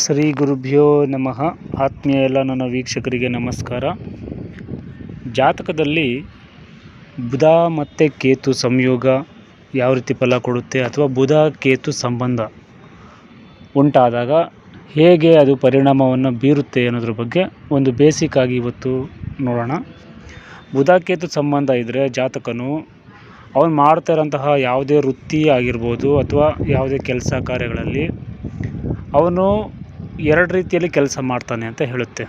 ಶ್ರೀ ಗುರುಭ್ಯೋ ನಮಃ. ಆತ್ಮೀಯ ಎಲ್ಲ ನನ್ನ ವೀಕ್ಷಕರಿಗೆ ನಮಸ್ಕಾರ. ಜಾತಕದಲ್ಲಿ ಬುಧ ಮತ್ತು ಕೇತು ಸಂಯೋಗ ಯಾವ ರೀತಿ ಫಲ ಕೊಡುತ್ತೆ ಅಥವಾ ಬುಧ ಕೇತು ಸಂಬಂಧ ಉಂಟಾದಾಗ ಹೇಗೆ ಅದು ಪರಿಣಾಮವನ್ನು ಬೀರುತ್ತೆ ಅನ್ನೋದ್ರ ಬಗ್ಗೆ ಒಂದು ಬೇಸಿಕ್ ಆಗಿ ಇವತ್ತು ನೋಡೋಣ. ಬುಧ ಕೇತು ಸಂಬಂಧ ಇದ್ದರೆ ಜಾತಕನು ಅವನು ಮಾಡ್ತಾ ಇರೋಂತಹ ಯಾವುದೇ ವೃತ್ತಿ ಆಗಿರ್ಬೋದು ಅಥವಾ ಯಾವುದೇ ಕೆಲಸ ಕಾರ್ಯಗಳಲ್ಲಿ ಅವನು ಎರಡು ರೀತಿಯಲ್ಲಿ ಕೆಲಸ ಮಾಡ್ತಾನೆ ಅಂತ ಹೇಳುತ್ತೆ.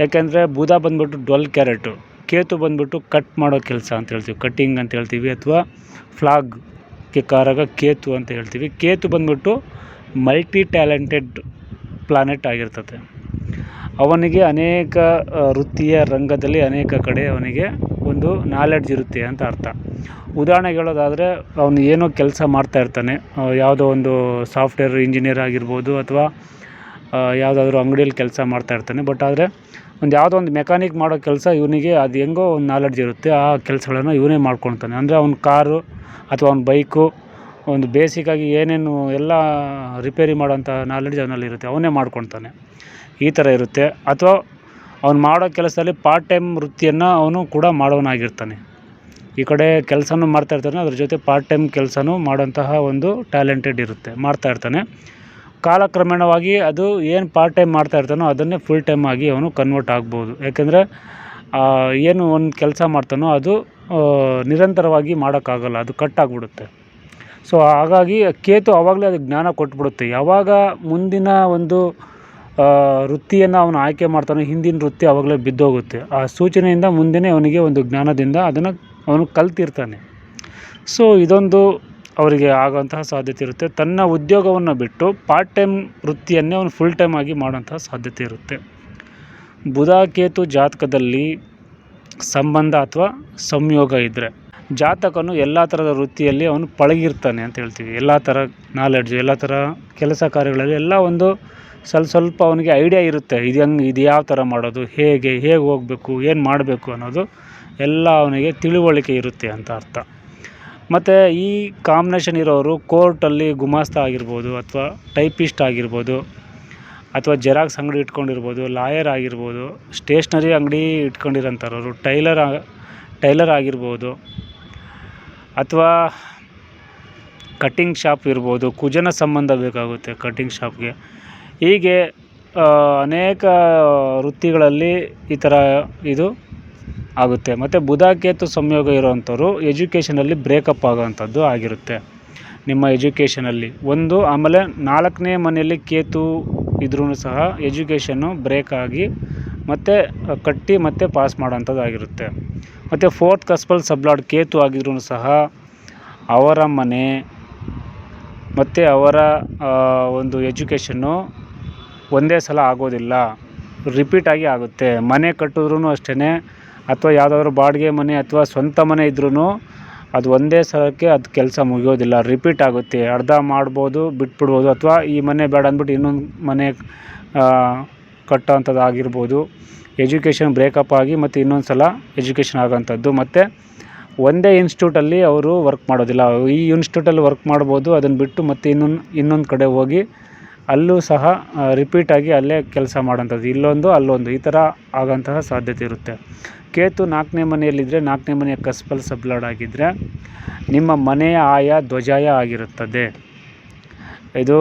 ಯಾಕೆಂದರೆ ಬುಧ ಬಂದ್ಬಿಟ್ಟು ಡೊಲ್ ಕ್ಯಾರೆಟು, ಕೇತು ಬಂದ್ಬಿಟ್ಟು ಕಟ್ ಮಾಡೋ ಕೆಲಸ ಅಂತ ಹೇಳ್ತೀವಿ ಕಟ್ಟಿಂಗ್ ಅಂತ ಹೇಳ್ತೀವಿ ಅಥವಾ ಫ್ಲಾಗ್ಗೆ ಕಾರಾಗ ಕೇತು ಅಂತ ಹೇಳ್ತೀವಿ. ಕೇತು ಬಂದ್ಬಿಟ್ಟು ಮಲ್ಟಿ ಟ್ಯಾಲೆಂಟೆಡ್ ಪ್ಲಾನೆಟ್ ಆಗಿರ್ತದೆ. ಅವನಿಗೆ ಅನೇಕ ವೃತ್ತಿಯ ರಂಗದಲ್ಲಿ ಅನೇಕ ಕಡೆ ಅವನಿಗೆ ಒಂದು ನಾಲೆಡ್ಜ್ ಇರುತ್ತೆ ಅಂತ ಅರ್ಥ. ಉದಾಹರಣೆಗೆ ಹೇಳೋದಾದರೆ ಅವನು ಏನೋ ಕೆಲಸ ಮಾಡ್ತಾ ಇರ್ತಾನೆ. ಯಾವುದೋ ಒಂದು ಸಾಫ್ಟ್ವೇರ್ ಇಂಜಿನಿಯರ್ ಆಗಿರ್ಬೋದು ಅಥವಾ ಯಾವುದಾದ್ರೂ ಅಂಗಡಿಯಲ್ಲಿ ಕೆಲಸ ಮಾಡ್ತಾ ಇರ್ತಾನೆ. ಬಟ್ ಆದರೆ ಒಂದು ಯಾವುದೋ ಒಂದು ಮೆಕ್ಯಾನಿಕ್ ಮಾಡೋ ಕೆಲಸ ಇವನಿಗೆ ಅದು ಹೆಂಗೋ ಒಂದು ನಾಲೆಡ್ಜ್ ಇರುತ್ತೆ. ಆ ಕೆಲಸಗಳನ್ನು ಇವನೇ ಮಾಡ್ಕೊಳ್ತಾನೆ. ಅಂದರೆ ಅವ್ನ ಕಾರು ಅಥವಾ ಅವ್ನ ಬೈಕು, ಒಂದು ಬೇಸಿಕ್ಕಾಗಿ ಏನೇನು ಎಲ್ಲ ರಿಪೇರಿ ಮಾಡೋಂಥ ನಾಲೆಡ್ಜ್ ಅವನಲ್ಲಿರುತ್ತೆ ಅವನೇ ಮಾಡ್ಕೊಳ್ತಾನೆ. ಈ ಥರ ಇರುತ್ತೆ. ಅಥವಾ ಅವ್ನು ಮಾಡೋ ಕೆಲಸದಲ್ಲಿ ಪಾರ್ಟ್ ಟೈಮ್ ವೃತ್ತಿಯನ್ನು ಅವನು ಕೂಡ ಮಾಡೋನಾಗಿರ್ತಾನೆ ಈ ಕಡೆ ಕೆಲಸನೂ ಮಾಡ್ತಾ ಇರ್ತಾನೆ, ಅದ್ರ ಜೊತೆ ಪಾರ್ಟ್ ಟೈಮ್ ಕೆಲಸನೂ ಮಾಡೋಂತಹ ಒಂದು ಟ್ಯಾಲೆಂಟೆಡ್ ಇರುತ್ತೆ, ಮಾಡ್ತಾ ಇರ್ತಾನೆ. ಕಾಲಕ್ರಮೇಣವಾಗಿ ಅದು ಏನು ಪಾರ್ಟ್ ಟೈಮ್ ಮಾಡ್ತಾ ಇರ್ತಾನೋ ಅದನ್ನೇ ಫುಲ್ ಟೈಮ್ ಆಗಿ ಅವನು ಕನ್ವರ್ಟ್ ಆಗ್ಬೋದು. ಯಾಕೆಂದರೆ ಏನು ಒಂದು ಕೆಲಸ ಮಾಡ್ತಾನೋ ಅದು ನಿರಂತರವಾಗಿ ಮಾಡೋಕ್ಕಾಗಲ್ಲ, ಅದು ಕಟ್ ಆಗಿಬಿಡುತ್ತೆ. ಸೊ ಹಾಗಾಗಿ ಕೇತು ಆವಾಗಲೇ ಅದಕ್ಕೆ ಜ್ಞಾನ ಕೊಟ್ಬಿಡುತ್ತೆ. ಯಾವಾಗ ಮುಂದಿನ ಒಂದು ವೃತ್ತಿಯನ್ನು ಅವನು ಆಯ್ಕೆ ಮಾಡ್ತಾನೋ, ಹಿಂದಿನ ವೃತ್ತಿ ಆವಾಗಲೇ ಬಿದ್ದೋಗುತ್ತೆ. ಆ ಸೂಚನೆಯಿಂದ ಮುಂದೆನೇ ಅವನಿಗೆ ಒಂದು ಜ್ಞಾನದಿಂದ ಅದನ್ನು ಅವನು ಕಲ್ತಿರ್ತಾನೆ. ಸೊ ಇದೊಂದು ಅವರಿಗೆ ಆಗೋಂತಹ ಸಾಧ್ಯತೆ ಇರುತ್ತೆ. ತನ್ನ ಉದ್ಯೋಗವನ್ನು ಬಿಟ್ಟು ಪಾರ್ಟ್ ಟೈಮ್ ವೃತ್ತಿಯನ್ನೇ ಅವನು ಫುಲ್ ಟೈಮ್ ಆಗಿ ಮಾಡೋಂತಹ ಸಾಧ್ಯತೆ ಇರುತ್ತೆ. ಬುಧ ಕೇತು ಜಾತಕದಲ್ಲಿ ಸಂಬಂಧ ಅಥವಾ ಸಂಯೋಗ ಇದ್ದರೆ ಜಾತಕನು ಎಲ್ಲ ಥರದ ವೃತ್ತಿಯಲ್ಲಿ ಅವನು ಪಳಗಿರ್ತಾನೆ ಅಂತ ಹೇಳ್ತೀವಿ. ಎಲ್ಲ ಥರ ನಾಲೆಡ್ಜು ಎಲ್ಲ ಥರ ಕೆಲಸ ಕಾರ್ಯಗಳಲ್ಲಿ ಎಲ್ಲ ಒಂದು ಸ್ವಲ್ಪ ಸ್ವಲ್ಪ ಅವನಿಗೆ ಐಡಿಯಾ ಇರುತ್ತೆ. ಇದು ಹೆಂಗೆ, ಇದು ಯಾವ ಥರ ಮಾಡೋದು, ಹೇಗೆ ಹೇಗೆ ಹೋಗಬೇಕು, ಏನು ಮಾಡಬೇಕು ಅನ್ನೋದು. ಎಲ್ಲ ಅವನಿಗೆ ತಿಳುವಳಿಕೆ ಇರುತ್ತೆ ಅಂತ ಅರ್ಥ. ಮತ್ತು ಈ ಕಾಂಬಿನೇಷನ್ ಇರೋರು ಕೋರ್ಟಲ್ಲಿ ಗುಮಾಸ್ತ ಆಗಿರ್ಬೋದು ಅಥವಾ ಟೈಪಿಸ್ಟ್ ಆಗಿರ್ಬೋದು ಅಥವಾ ಜೆರಾಕ್ಸ್ ಅಂಗಡಿ ಇಟ್ಕೊಂಡಿರ್ಬೋದು ಲಾಯರ್ ಆಗಿರ್ಬೋದು ಸ್ಟೇಷ್ನರಿ ಅಂಗಡಿ ಇಟ್ಕೊಂಡಿರೋಂಥವ್ರು ಟೈಲರ್ ಟೈಲರ್ ಆಗಿರ್ಬೋದು ಅಥವಾ ಕಟ್ಟಿಂಗ್ ಶಾಪ್ ಇರ್ಬೋದು, ಕುಜನ ಸಂಬಂಧ ಬೇಕಾಗುತ್ತೆ ಕಟ್ಟಿಂಗ್ ಶಾಪ್ಗೆ ಹೀಗೆ ಅನೇಕ ವೃತ್ತಿಗಳಲ್ಲಿ ಈ ಥರ ಇದು ಆಗುತ್ತೆ. ಮತ್ತು ಬುಧ ಕೇತು ಸಂಯೋಗ ಇರೋವಂಥವ್ರು ಎಜುಕೇಷನಲ್ಲಿ ಬ್ರೇಕಪ್ ಆಗೋವಂಥದ್ದು ಆಗಿರುತ್ತೆ. ನಿಮ್ಮ ಎಜುಕೇಷನಲ್ಲಿ ಒಂದು, ಆಮೇಲೆ ನಾಲ್ಕನೇ ಮನೆಯಲ್ಲಿ ಕೇತು ಇದ್ರೂ ಸಹ ಎಜುಕೇಷನ್ನು ಬ್ರೇಕ್ ಆಗಿ ಮತ್ತು ಕಟ್ಟಿ ಮತ್ತೆ ಪಾಸ್ ಮಾಡೋಂಥದ್ದು ಆಗಿರುತ್ತೆ. ಮತ್ತು ಫೋರ್ತ್ ಕಸ್ಪಲ್ ಸಬ್ಲಾಡ್ ಕೇತು ಆಗಿದ್ರೂ ಸಹ ಅವರ ಮನೆ ಮತ್ತು ಅವರ ಒಂದು ಎಜುಕೇಷನ್ನು ಒಂದೇ ಸಲ ಆಗೋದಿಲ್ಲ. ರಿಪೀಟಾಗಿ ಆಗುತ್ತೆ. ಮನೆ ಕಟ್ಟಿದ್ರೂ ಅಷ್ಟೇ ಅಥವಾ ಯಾವುದಾದ್ರೂ ಬಾಡಿಗೆ ಮನೆ ಅಥವಾ ಸ್ವಂತ ಮನೆ ಇದ್ರೂ ಅದು ಒಂದೇ ಸಲಕ್ಕೆ ಅದು ಕೆಲಸ ಮುಗಿಯೋದಿಲ್ಲ ರಿಪೀಟ್ ಆಗುತ್ತೆ. ಅರ್ಧ ಮಾಡ್ಬೋದು, ಬಿಟ್ಬಿಡ್ಬೋದು ಅಥವಾ ಈ ಮನೆ ಬೇಡ ಅಂದ್ಬಿಟ್ಟು ಇನ್ನೊಂದು ಮನೆ ಕಟ್ಟೋ ಅಂಥದ್ದು ಆಗಿರ್ಬೋದು. ಎಜುಕೇಷನ್ ಬ್ರೇಕಪ್ ಆಗಿ ಮತ್ತು ಇನ್ನೊಂದು ಸಲ ಎಜುಕೇಷನ್ ಆಗೋಂಥದ್ದು. ಮತ್ತು ಒಂದೇ ಇನ್ಸ್ಟಿಟ್ಯೂಟಲ್ಲಿ ಅವರು ವರ್ಕ್ ಮಾಡೋದಿಲ್ಲ. ಈ ಇನ್ಸ್ಟಿಟ್ಯೂಟಲ್ಲಿ ವರ್ಕ್ ಮಾಡ್ಬೋದು, ಅದನ್ನು ಬಿಟ್ಟು ಮತ್ತೆ ಇನ್ನೊಂದು ಇನ್ನೊಂದು ಕಡೆ ಹೋಗಿ ಅಲ್ಲೂ ಸಹ ರಿಪೀಟಾಗಿ ಅಲ್ಲೇ ಕೆಲಸ ಮಾಡೋಂಥದ್ದು ಇಲ್ಲೊಂದು, ಅಲ್ಲೊಂದು. ಈ ಥರ ಆಗೋಂತಹ ಸಾಧ್ಯತೆ ಇರುತ್ತೆ. ಕೇತು ನಾಲ್ಕನೇ ಮನೆಯಲ್ಲಿದ್ದರೆ ನಾಲ್ಕನೇ ಮನೆಯ ಕಸ್ಪಲ್ ಸಬ್ಲಾಡ್ ಆಗಿದ್ದರೆ ನಿಮ್ಮ ಮನೆಯ ಆಯ ಧ್ವಜಾಯ ಆಗಿರುತ್ತದೆ. ಇದು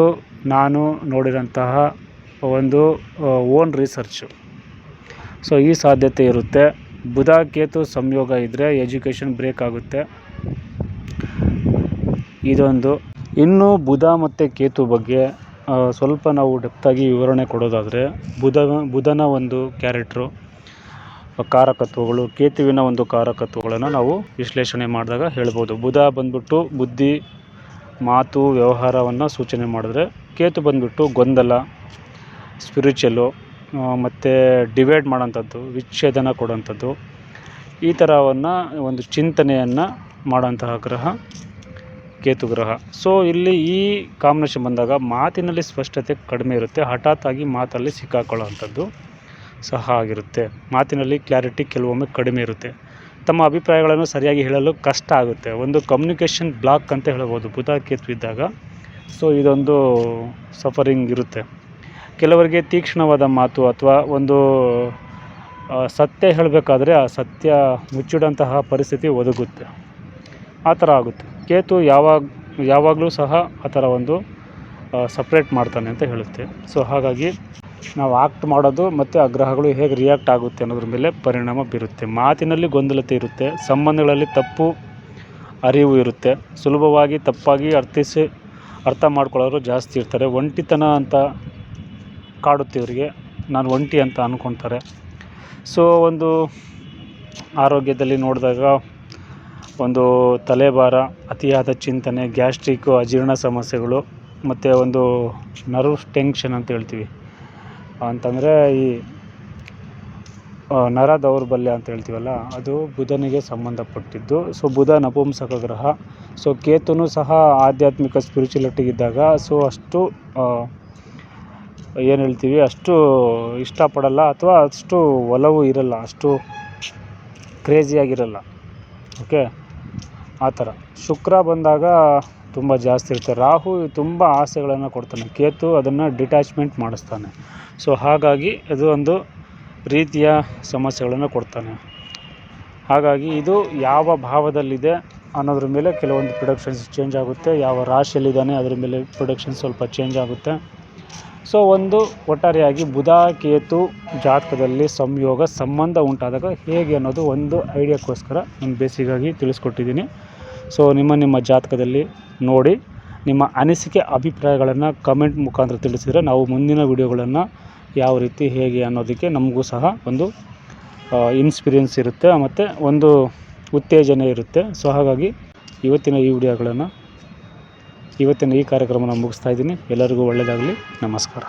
ನಾನು ನೋಡಿರೋಂತಹ ಒಂದು ಓನ್ ರಿಸರ್ಚು ಸೊ ಈ ಸಾಧ್ಯತೆ ಇರುತ್ತೆ. ಬುಧ ಕೇತು ಸಂಯೋಗ ಇದ್ದರೆ ಎಜುಕೇಷನ್ ಬ್ರೇಕ್ ಆಗುತ್ತೆ. ಇದೊಂದು. ಇನ್ನು ಬುಧ ಮತ್ತು ಕೇತು ಬಗ್ಗೆ ಸ್ವಲ್ಪ ನಾವು ಡೆಪ್ತಾಗಿ ವಿವರಣೆ ಕೊಡೋದಾದರೆ ಬುಧನ ಬುಧನ ಒಂದು ಕ್ಯಾರೆಕ್ಟ್ರು ಕಾರಕತ್ವಗಳು, ಕೇತುವಿನ ಒಂದು ಕಾರಕತ್ವಗಳನ್ನು ನಾವು ವಿಶ್ಲೇಷಣೆ ಮಾಡಿದಾಗ ಹೇಳ್ಬೋದು. ಬುಧ ಬಂದ್ಬಿಟ್ಟು ಬುದ್ಧಿ, ಮಾತು, ವ್ಯವಹಾರವನ್ನು ಸೂಚನೆ ಮಾಡಿದ್ರೆ ಕೇತು ಬಂದ್ಬಿಟ್ಟು ಗೊಂದಲ ಸ್ಪಿರಿಚುವಲ್ಲು ಮತ್ತು ಡಿವೈಡ್ ಮಾಡೋಂಥದ್ದು ವಿಚ್ಛೇದನ ಕೊಡೋಂಥದ್ದು ಈ ಥರವನ್ನು ಒಂದು ಚಿಂತನೆಯನ್ನು ಮಾಡೋಂತಹ ಗ್ರಹ ಕೇತು ಗ್ರಹ ಸೊ ಇಲ್ಲಿ ಈ ಕಾಂಬಿನೇಷನ್ ಬಂದಾಗ ಮಾತಿನಲ್ಲಿ ಸ್ಪಷ್ಟತೆ ಕಡಿಮೆ ಇರುತ್ತೆ. ಹಠಾತ್ ಆಗಿ ಮಾತಲ್ಲಿ ಸಿಕ್ಕಾಕೊಳ್ಳೋವಂಥದ್ದು ಸಹ ಆಗಿರುತ್ತೆ. ಮಾತಿನಲ್ಲಿ ಕ್ಲಾರಿಟಿ ಕೆಲವೊಮ್ಮೆ ಕಡಿಮೆ ಇರುತ್ತೆ. ತಮ್ಮ ಅಭಿಪ್ರಾಯಗಳನ್ನು ಸರಿಯಾಗಿ ಹೇಳಲು ಕಷ್ಟ ಆಗುತ್ತೆ. ಒಂದು ಕಮ್ಯುನಿಕೇಷನ್ ಬ್ಲಾಕ್ ಅಂತ ಹೇಳ್ಬೋದು. ಬುಧ ಕೇತು ಇದ್ದಾಗ. ಸೊ ಇದೊಂದು ಸಫರಿಂಗ್ ಇರುತ್ತೆ. ಕೆಲವರಿಗೆ ತೀಕ್ಷ್ಣವಾದ ಮಾತು ಅಥವಾ ಒಂದು ಸತ್ಯ ಹೇಳಬೇಕಾದ್ರೆ ಆ ಸತ್ಯ ಮುಚ್ಚಿಡಂತಹ ಪರಿಸ್ಥಿತಿ ಒದಗುತ್ತೆ. ಆ ಥರ ಆಗುತ್ತೆ. ಕೇತು ಯಾವಾಗ, ಯಾವಾಗಲೂ ಸಹ ಆ ಥರ ಒಂದು ಸಪ್ರೇಟ್ ಮಾಡ್ತಾನೆ ಅಂತ ಹೇಳುತ್ತೆ. ಸೊ ಹಾಗಾಗಿ ನಾವು ಆಕ್ಟ್ ಮಾಡೋದು ಮತ್ತು ಆ ಗ್ರಹಗಳು ಹೇಗೆ ರಿಯಾಕ್ಟ್ ಆಗುತ್ತೆ ಅನ್ನೋದ್ರ ಮೇಲೆ ಪರಿಣಾಮ ಬೀರುತ್ತೆ. ಮಾತಿನಲ್ಲಿ ಗೊಂದಲತೆ ಇರುತ್ತೆ, ಸಂಬಂಧಗಳಲ್ಲಿ ತಪ್ಪು ಅರಿವು ಇರುತ್ತೆ. ಸುಲಭವಾಗಿ ತಪ್ಪಾಗಿ ಅರ್ಥಿಸಿ, ಅರ್ಥ ಮಾಡ್ಕೊಳ್ಳೋರು ಜಾಸ್ತಿ ಇರ್ತಾರೆ. ಒಂಟಿತನ ಅಂತ ಕಾಡುತ್ತೆ ಇವರಿಗೆ. ನಾನು ಒಂಟಿ ಅಂತ ಅಂದ್ಕೊತಾರೆ ಸೊ ಒಂದು ಆರೋಗ್ಯದಲ್ಲಿ ನೋಡಿದಾಗ ಒಂದು ತಲೆಭಾರ, ಅತಿಯಾದ ಚಿಂತನೆ ಗ್ಯಾಸ್ಟ್ರಿಕ್ಕು ಅಜೀರ್ಣ ಸಮಸ್ಯೆಗಳು, ಮತ್ತು ಒಂದು ನರ್ವ್ ಟೆನ್ಷನ್ ಅಂತ ಹೇಳ್ತೀವಿ. ಅಂತಂದರೆ ಈ ನರ ದೌರ್ಬಲ್ಯ ಅಂತ ಹೇಳ್ತೀವಲ್ಲ, ಅದು ಬುಧನಿಗೆ ಸಂಬಂಧಪಟ್ಟಿದ್ದು. ಸೊ, ಬುಧ ನಪುಂಸಕ ಗ್ರಹ. ಸೊ, ಕೇತುನು ಸಹ ಆಧ್ಯಾತ್ಮಿಕ ಸ್ಪಿರಿಚುಲಿಟಿಗಿದ್ದಾಗ ಸೊ, ಅಷ್ಟು ಏನು ಹೇಳ್ತೀವಿ, ಅಷ್ಟು ಇಷ್ಟಪಡಲ್ಲ ಅಥವಾ ಅಷ್ಟು ಒಲವು ಇರಲ್ಲ, ಅಷ್ಟು ಕ್ರೇಜಿಯಾಗಿರಲ್ಲ ಓಕೆ ಆ ಥರ. ಶುಕ್ರ ಬಂದಾಗ ತುಂಬ ಜಾಸ್ತಿ ಇರುತ್ತೆ. ರಾಹು ತುಂಬ ಆಸೆಗಳನ್ನು ಕೊಡ್ತಾನೆ. ಕೇತು ಅದನ್ನು ಡಿಟ್ಯಾಚ್ಮೆಂಟ್ ಮಾಡಿಸ್ತಾನೆ. ಸೊ, ಹಾಗಾಗಿ ಇದು ಒಂದು ರೀತಿಯ ಸಮಸ್ಯೆಗಳನ್ನು ಕೊಡ್ತಾನೆ. ಹಾಗಾಗಿ ಇದು ಯಾವ ಭಾವದಲ್ಲಿದೆ ಅನ್ನೋದ್ರ ಮೇಲೆ ಕೆಲವೊಂದು ಪ್ರೊಡಕ್ಷನ್ಸ್ ಚೇಂಜ್ ಆಗುತ್ತೆ. ಯಾವ ರಾಶಿಯಲ್ಲಿದ್ದಾನೆ ಅದ್ರ ಮೇಲೆ ಪ್ರೊಡಕ್ಷನ್ ಸ್ವಲ್ಪ ಚೇಂಜ್ ಆಗುತ್ತೆ. ಸೊ ಒಂದು ಒಟ್ಟಾರೆಯಾಗಿ ಬುಧ, ಕೇತು ಜಾತಕದಲ್ಲಿ ಸಂಯೋಗ, ಸಂಬಂಧ ಉಂಟಾದಾಗ ಹೇಗೆ ಅನ್ನೋದು ಒಂದು ಐಡಿಯಾಕ್ಕೋಸ್ಕರ ನಾನು ಬೇಸಿಗಾಗಿ ತಿಳಿಸ್ಕೊಟ್ಟಿದ್ದೀನಿ. ಸೊ ನಿಮ್ಮ ನಿಮ್ಮ ಜಾತಕದಲ್ಲಿ ನೋಡಿ, ನಿಮ್ಮ ಅನಿಸಿಕೆ, ಅಭಿಪ್ರಾಯಗಳನ್ನು ಕಮೆಂಟ್ ಮುಖಾಂತರ ತಿಳಿಸಿದರೆ ನಾವು ಮುಂದಿನ ವಿಡಿಯೋಗಳನ್ನು ಯಾವ ರೀತಿ, ಹೇಗೆ ಅನ್ನೋದಕ್ಕೆ ನಮಗೂ ಸಹ ಒಂದು ಇನ್ಸ್ಪಿರಿಯನ್ಸ್ ಇರುತ್ತೆ, ಮತ್ತು ಒಂದು ಉತ್ತೇಜನ ಇರುತ್ತೆ. ಸೊ ಹಾಗಾಗಿ ಇವತ್ತಿನ ಈ ವಿಡಿಯೋಗಳನ್ನು ಇವತ್ತಿನ ಈ ಕಾರ್ಯಕ್ರಮನ ಮುಗಿಸ್ತಾ ಇದ್ದೀನಿ. ಎಲ್ಲರಿಗೂ ಒಳ್ಳೆಯದಾಗಲಿ. ನಮಸ್ಕಾರ.